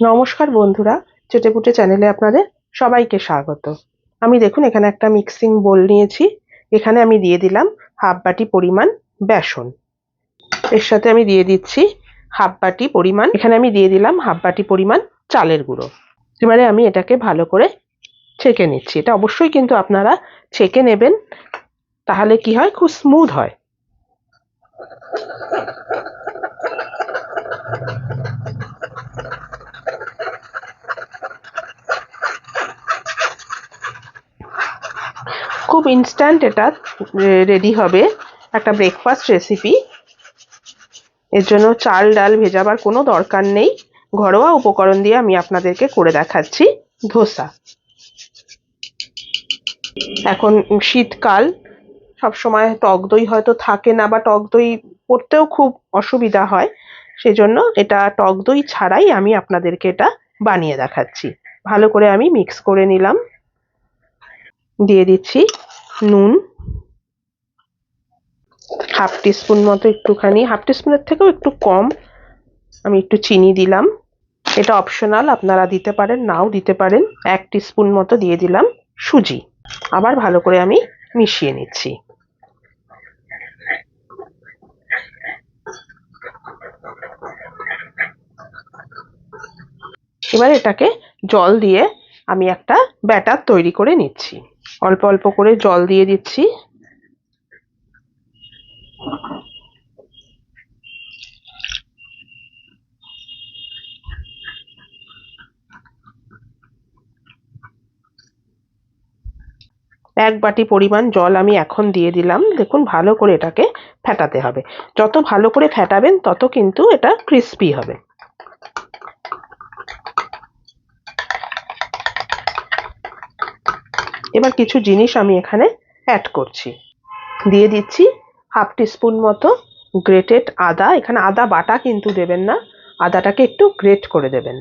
নমস্কার বন্ধুরা, চেটেপুটে চ্যানেলে আপনাদের সবাইকে স্বাগত। আমি দেখুন, এখানে একটা মিক্সিং বোল নিয়েছি। এখানে আমি দিয়ে দিলাম হাফ বাটি পরিমাণ বেসন। এর সাথে আমি দিয়ে দিচ্ছি হাফ বাটি পরিমাণ, এখানে আমি দিয়ে দিলাম হাফ বাটি পরিমাণ চালের গুঁড়ো। এবারে আমি এটাকে ভালো করে ছেঁকে নিচ্ছি। এটা অবশ্যই কিন্তু আপনারা ছেঁকে নেবেন, তাহলে কি হয়? খুব স্মুথ হয়। খুব ইনস্ট্যান্ট এটা রেডি হবে। একটা ব্রেকফাস্ট রেসিপি এর জন্য চাল, ডাল ভেজাবার কোনো দরকার নেই। ঘরোয়া উপকরণ দিয়ে আমি আপনাদেরকে করে দেখাচ্ছি। ধোসা। এখন শীতকাল, সব সময় টক দই হয়তো থাকে না বা টক দই করতেও খুব অসুবিধা হয়। সেজন্য এটা টক দই ছাড়াই আমি আপনাদেরকে এটা বানিয়ে দেখাচ্ছি। ভালো করে আমি মিক্স করে নিলাম। দিয়ে দিচ্ছি নুন। হাফ টিস্পুন মতো একটুখানি। হাফ টিস্পুনের থেকেও একটু কম। আমি একটু চিনি দিলাম। এটা অপশনাল, আপনারা দিতে পারেন, নাও দিতে পারেন। এক টিস্পুন মতো দিয়ে দিলাম সুজি। আবার ভালো করে আমি মিশিয়ে নিচ্ছি। এবার এটাকে জল দিয়ে আমি একটা ব্যাটার তৈরি করে নিচ্ছি। অল্প অল্প করে জল দিয়ে দিচ্ছি। এক বাটি পরিমাণ জল আমি এখন দিয়ে দিলাম। দেখুন, ভালো করে এটাকে ফেটাতে হবে। যত ভালো করে ফেটাবেন, তত কিন্তু এটা ক্রিস্পি হবে। এবার কিছু জিনিস আমি এখানে অ্যাড করছি। দিয়ে দিচ্ছি হাফ টিস্পুন মতো গ্রেটেড আদা। এখানে আদা বাটা কিন্তু দেবেন না, আদাটাকে একটু গ্রেট করে দেবেন।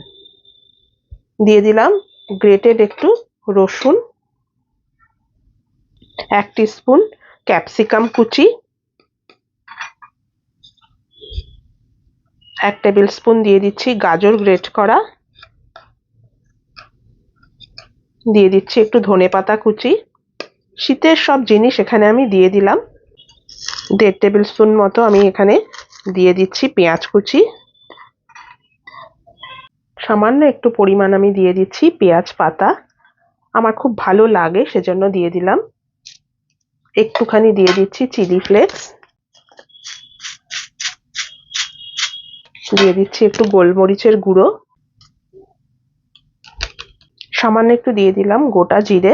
দিয়ে দিলাম গ্রেটেড একটু রসুন, এক স্পুন ক্যাপসিকাম কুচি, এক টেবিল স্পুন দিয়ে দিচ্ছি গাজর গ্রেট করা। দিয়ে দিচ্ছি একটু ধনে পাতা কুচি। শীতের সব জিনিস এখানে আমি দিয়ে দিলাম। দেড় টেবিল স্পুন মতো আমি এখানে দিয়ে দিচ্ছি পেঁয়াজ কুচি। সামান্য একটু পরিমাণ আমি দিয়ে দিচ্ছি পেঁয়াজ পাতা। আমার খুব ভালো লাগে সেজন্য দিয়ে দিলাম। একটুখানি দিয়ে দিচ্ছি চিলি ফ্লেক্স। দিয়ে দিচ্ছি একটু গোলমরিচের গুঁড়ো। সামান্য একটু দিয়ে দিলাম গোটা জিরে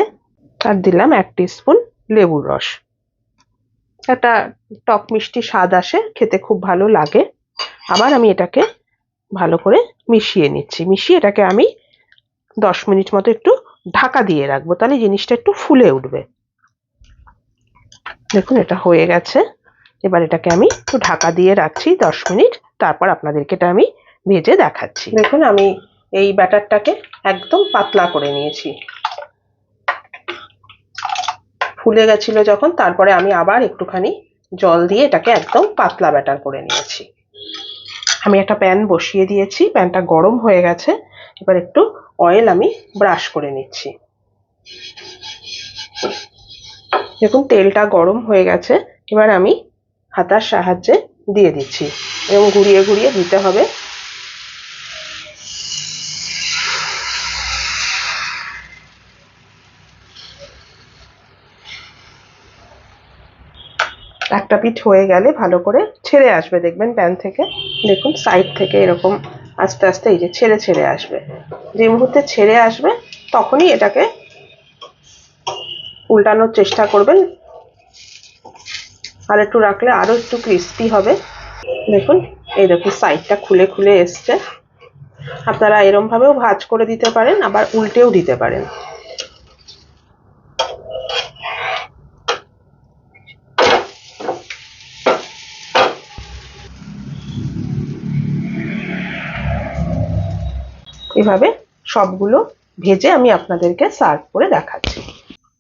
আর দিলাম এক স্পুন লেবুর রস। একটা টক মিষ্টি স্বাদ আসে, খেতে খুব ভালো লাগে। আবার আমি এটাকে ভালো করে মিশিয়ে নিচ্ছি। মিশিয়ে এটাকে আমি দশ মিনিট মতো একটু ঢাকা দিয়ে রাখব, তাহলে জিনিসটা একটু ফুলে উঠবে। দেখুন, এটা হয়ে গেছে। এবার এটাকে আমি একটু ঢাকা দিয়ে রাখছি দশ মিনিট, তারপর আপনাদেরকে এটা আমি ভেজে দেখাচ্ছি। দেখুন, আমি এই ব্যাটারটাকে একদম পাতলা করে নিয়েছি। ফুলে গেছিল যখন, তারপরে আমি আবার একটুখানি জল দিয়ে এটাকে একদম পাতলা ব্যাটার করে নিয়েছি। আমি একটা প্যান বসিয়ে দিয়েছি, প্যানটা গরম হয়ে গেছে। এবার একটু অয়েল আমি ব্রাশ করে নিচ্ছি। দেখুন, তেলটা গরম হয়ে গেছে। এবার আমি হাতার সাহায্যে দিয়ে দিচ্ছি এবং ঘুরিয়ে ঘুরিয়ে দিতে হবে। একটা পিঠ হয়ে গেলে ভালো করে ছেড়ে আসবে, দেখবেন প্যান থেকে। দেখুন সাইড থেকে এরকম আস্তে আস্তে এই যে ছেড়ে ছেড়ে আসবে। যে মুহূর্তে ছেড়ে আসবে, তখনই এটাকে উল্টানোর চেষ্টা করবেন। আর একটু রাখলে আরও একটু ক্রিস্পি হবে। দেখুন, এই দেখুন সাইডটা খুলে খুলে এসছে। আপনারা এরম ভাবেও ভাজ করে দিতে পারেন, আবার উল্টেও দিতে পারেন। এভাবে সবগুলো ভেজে আমি আপনাদেরকে সার্ভ করে দেখাচ্ছি।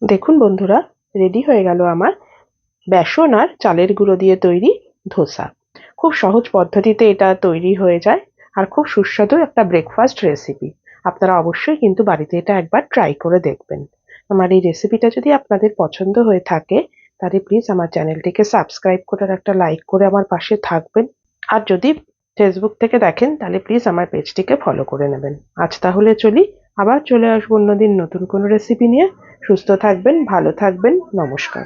দেখুন বন্ধুরা রেডি হয়ে গেল আমার বেসন আর চালের গুঁড়ো দিয়ে তৈরি ধোসা। খুব সহজ পদ্ধতিতে এটা তৈরি হয়ে যায় আর খুব সুস্বাদু একটা ব্রেকফাস্ট রেসিপি আপনারা অবশ্যই কিন্তু বাড়িতে এটা একবার ট্রাই করে দেখবেন। আমার এই রেসিপিটা যদি আপনাদের পছন্দ হয়ে থাকে, তাহলে প্লিজ আমার চ্যানেলটিকে সাবস্ক্রাইব করে একটা লাইক করে আমার পাশে থাকবেন। আর যদি ফেসবুক থেকে দেখেন, তাহলে প্লিজ আমার পেজটিকে ফলো করে নেবেন। আজ তাহলে চলি, আবার চলে আসব অন্যদিন নতুন কোনো রেসিপি নিয়ে। সুস্থ থাকবেন, ভালো থাকবেন, নমস্কার।